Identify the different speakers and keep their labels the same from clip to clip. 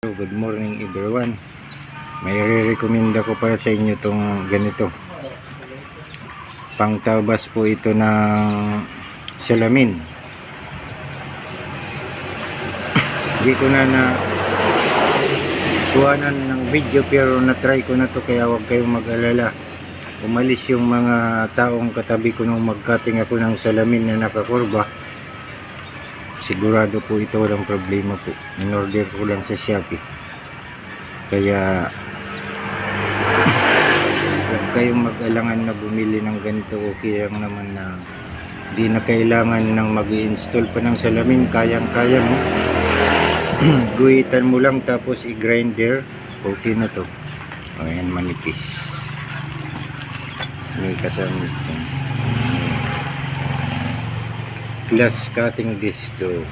Speaker 1: Good morning everyone. May re-recommenda ko para sa inyo tong ganito. Pangtabas po ito ng salamin. Hindi ko na na kuhanan ng video pero na-try ko na to kaya huwag kayong mag-alala. Umalis yung mga taong katabi ko nung mag-cutting ako ng salamin na nakakurba. Sigurado po ito walang problema po. In-order ko lang sa Shopee. Kaya huwag kayong mag-alangan na bumili ng ganito. Okay lang naman na di na kailangan ng mag install pa ng salamin. Kayang-kaya mo. Guhitan mo lang tapos i-grinder. Okay na to. Ayan, manipis. May kasama ito glass cutting disc to.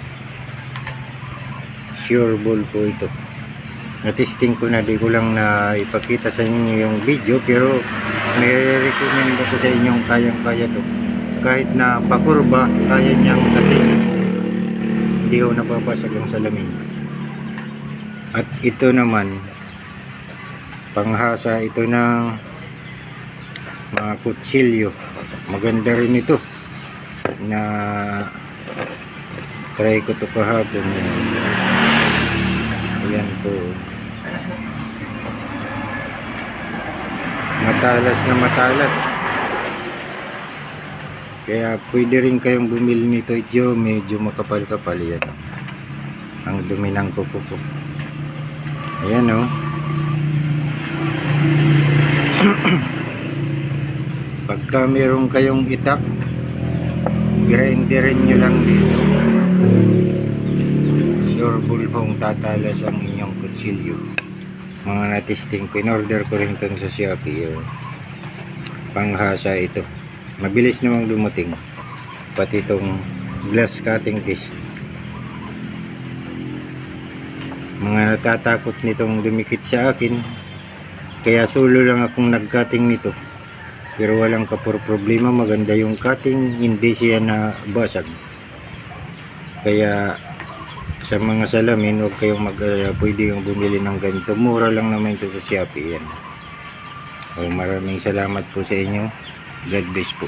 Speaker 1: Sure ball po ito. Na-testing ko na di ko lang na ipakita sa inyo yung video pero may recommend ko sa inyong kayang kaya to. Kahit na pakurba kaya niyang cutting. Hindi ko nababasag ang salamin. At ito naman panghasa ito ng mga kutsilyo. Maganda rin ito na try ko to kahapon. Ayan po. Matalas na matalas. Kaya pwede rin kayong bumili nito ito medyo makapal kapal yan. Ang dumi ng kuko ko ayan o pagka meron kayong itak grinderin nyo lang dito sure bulbong tatalas ang inyong kutsilyo. Mga natesting ko in-order ko rin itong sa Shopee yun. panghasa ito. Mabilis namang dumating. Pati itong glass cutting disc. Mga natatakot nitong dumikit sa akin kaya solo lang akong nag-cutting nito pero walang kapur problema maganda yung cutting hindi siya na basag kaya sa mga salamin huwag kayong mag uh, pwede yung bumili ng ganito. Mura lang naman ito sa Shopee yan. O, maraming salamat po sa inyo. God bless po